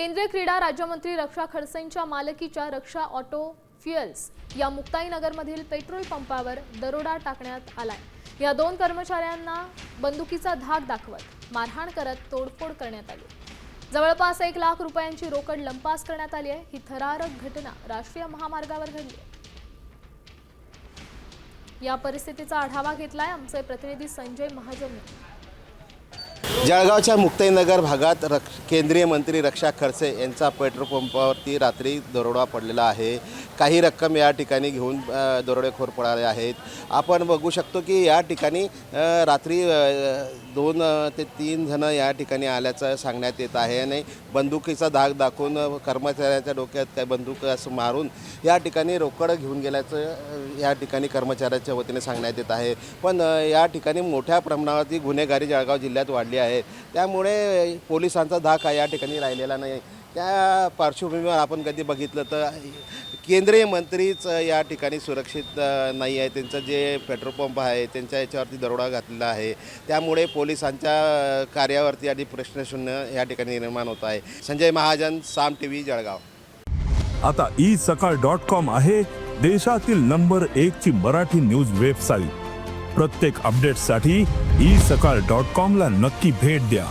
केंद्रीय क्रीडा राज्यमंत्री रक्षा खडसेंच्या मालकीच्या रक्षा ऑटो फ्युएल्स या मुक्ताईनगरमधील पेट्रोल पंपावर दरोडा टाकण्यात आलाय. या दोन कर्मचाऱ्यांना बंदुकीचा धाक दाखवत मारहाण करत तोडफोड करण्यात आली. जवळपास एक लाख रुपयांची रोकड लंपास करण्यात आली आहे. ही थरारक घटना राष्ट्रीय महामार्गावर घडली आहे. या परिस्थितीचा आढावा घेतलाय आमचे प्रतिनिधी संजय महाजन. जळगावच्या मुक्ताईनगर भागात रक्ष केंद्रीय मंत्री रक्षा खडसे यांचा पेट्रोल पंपावरती रात्री दरोडा पडलेला आहे. काही रक्कम या ठिकाणी घेऊन दरोडेखोर पळाले आहेत. आपण बघू शकतो की या ठिकाणी रात्री दोन ते तीन जण या ठिकाणी आल्याचं सांगण्यात येत आहे आणि बंदुकीचा धाक दाखवून कर्मचाऱ्याच्या डोक्यात काय बंदूक असं मारून या ठिकाणी रोकड घेऊन गेल्याचं या ठिकाणी कर्मचाऱ्याच्या वतीने सांगण्यात येत आहे. पण या ठिकाणी मोठ्या प्रमाणावरती गुन्हेगारी जळगाव जिल्ह्यात वाढली आहे. त्यामुळे पोलिसांचा धाक हा या ठिकाणी राहिलेला नाही. त्या पार्श्वभूमीवर आपण कधी बघितलं तर केंद्रीय मंत्रीच या ठिकाणी सुरक्षित नाही आहे. त्यांचं जे पेट्रोल पंप आहे त्यांच्या याच्यावरती दरोडा घातलेला आहे. त्यामुळे पोलिसांच्या कार्यावरती आणि प्रश्नशून्य या ठिकाणी निर्माण होत आहे. Sanjay Mahajan Saam T V Jalgaon. आता ई सकाळ डॉट कॉम आहे देशातील नंबर एक ची मराठी न्यूज वेबसाईट. प्रत्येक अपडेटसाठी ई सकाळ डॉट कॉम ला नक्की भेट द्या.